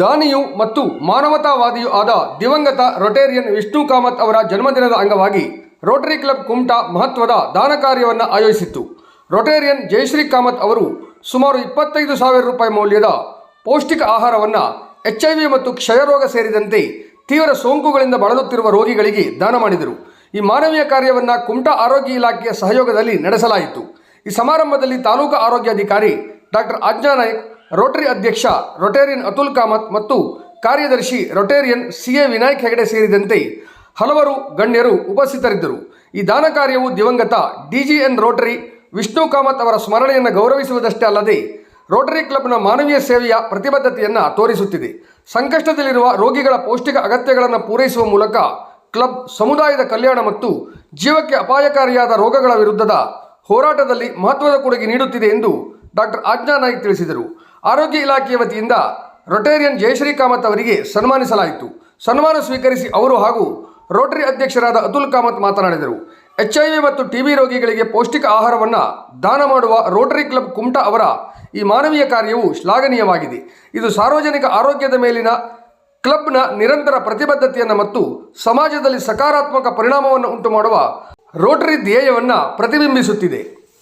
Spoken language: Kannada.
ದಾನಿಯು ಮತ್ತು ಮಾನವತಾವಾದಿಯೂ ಆದ ದಿವಂಗತ ರೊಟೇರಿಯನ್ ವಿಷ್ಣು ಕಾಮತ್ ಅವರ ಜನ್ಮದಿನದ ಅಂಗವಾಗಿ ರೋಟರಿ ಕ್ಲಬ್ ಕುಮಟಾ ಮಹತ್ವದ ದಾನ ಕಾರ್ಯವನ್ನು ಆಯೋಜಿಸಿತ್ತು. ರೊಟೇರಿಯನ್ ಜಯಶ್ರೀ ಕಾಮತ್ ಅವರು ಸುಮಾರು ಇಪ್ಪತ್ತೈದು ಸಾವಿರ ರೂಪಾಯಿ ಮೌಲ್ಯದ ಪೌಷ್ಟಿಕ ಆಹಾರವನ್ನು ಎಚ್ ಐ ವಿ ಮತ್ತು ಕ್ಷಯರೋಗ ಸೇರಿದಂತೆ ತೀವ್ರ ಸೋಂಕುಗಳಿಂದ ಬಳಲುತ್ತಿರುವ ರೋಗಿಗಳಿಗೆ ದಾನ ಮಾಡಿದರು. ಈ ಮಾನವೀಯ ಕಾರ್ಯವನ್ನು ಕುಮಟಾ ಆರೋಗ್ಯ ಇಲಾಖೆಯ ಸಹಯೋಗದಲ್ಲಿ ನಡೆಸಲಾಯಿತು. ಈ ಸಮಾರಂಭದಲ್ಲಿ ತಾಲೂಕು ಆರೋಗ್ಯಾಧಿಕಾರಿ ಡಾಕ್ಟರ್ ಆಜ್ಞಾ ನಾಯ್ಕ್ ರೋಟರಿ ಅಧ್ಯಕ್ಷ ರೊಟೇರಿಯನ್ ಅತುಲ್ ಕಾಮತ್ ಮತ್ತು ಕಾರ್ಯದರ್ಶಿ Rotarian C A Vinayak Hegde ಸೇರಿದಂತೆ ಹಲವರು ಗಣ್ಯರು ಉಪಸ್ಥಿತರಿದ್ದರು. ಈ ದಾನ ಕಾರ್ಯವು ದಿವಂಗತ ಡಿಜಿಎನ್ ರೋಟರಿ ವಿಷ್ಣು ಕಾಮತ್ ಅವರ ಸ್ಮರಣೆಯನ್ನು ಗೌರವಿಸುವುದಷ್ಟೇ ಅಲ್ಲದೆ ರೋಟರಿ ಕ್ಲಬ್ನ ಮಾನವೀಯ ಸೇವೆಯ ಪ್ರತಿಬದ್ಧತೆಯನ್ನು ತೋರಿಸುತ್ತಿದೆ. ಸಂಕಷ್ಟದಲ್ಲಿರುವ ರೋಗಿಗಳ ಪೌಷ್ಟಿಕ ಅಗತ್ಯಗಳನ್ನು ಪೂರೈಸುವ ಮೂಲಕ ಕ್ಲಬ್ ಸಮುದಾಯದ ಕಲ್ಯಾಣ ಮತ್ತು ಜೀವಕ್ಕೆ ಅಪಾಯಕಾರಿಯಾದ ರೋಗಗಳ ವಿರುದ್ಧದ ಹೋರಾಟದಲ್ಲಿ ಮಹತ್ವದ ಕೊಡುಗೆ ನೀಡುತ್ತಿದೆ ಎಂದು ಡಾಕ್ಟರ್ ಆಜ್ಞಾ ನಾಯ್ಕ್ ತಿಳಿಸಿದರು. ಆರೋಗ್ಯ ಇಲಾಖೆಯ ವತಿಯಿಂದ ರೊಟೇರಿಯನ್ ಜಯಶ್ರೀ ಕಾಮತ್ ಅವರಿಗೆ ಸನ್ಮಾನಿಸಲಾಯಿತು. ಸನ್ಮಾನ ಸ್ವೀಕರಿಸಿ ಅವರು ಹಾಗೂ ರೋಟರಿ ಅಧ್ಯಕ್ಷರಾದ ಅತುಲ್ ಕಾಮತ್ ಮಾತನಾಡಿದರು. ಎಚ್ ಐ ವಿ ಮತ್ತು ಟಿ ಬಿ ರೋಗಿಗಳಿಗೆ ಪೌಷ್ಟಿಕ ಆಹಾರವನ್ನು ದಾನ ಮಾಡುವ ರೋಟರಿ ಕ್ಲಬ್ ಕುಮಟಾ ಅವರ ಈ ಮಾನವೀಯ ಕಾರ್ಯವು ಶ್ಲಾಘನೀಯವಾಗಿದೆ. ಇದು ಸಾರ್ವಜನಿಕ ಆರೋಗ್ಯದ ಮೇಲಿನ ಕ್ಲಬ್ನ ನಿರಂತರ ಪ್ರತಿಬದ್ಧತೆಯನ್ನು ಮತ್ತು ಸಮಾಜದಲ್ಲಿ ಸಕಾರಾತ್ಮಕ ಪರಿಣಾಮವನ್ನು ಉಂಟುಮಾಡುವ ರೋಟರಿ ಧ್ಯೇಯವನ್ನು ಪ್ರತಿಬಿಂಬಿಸುತ್ತಿದೆ.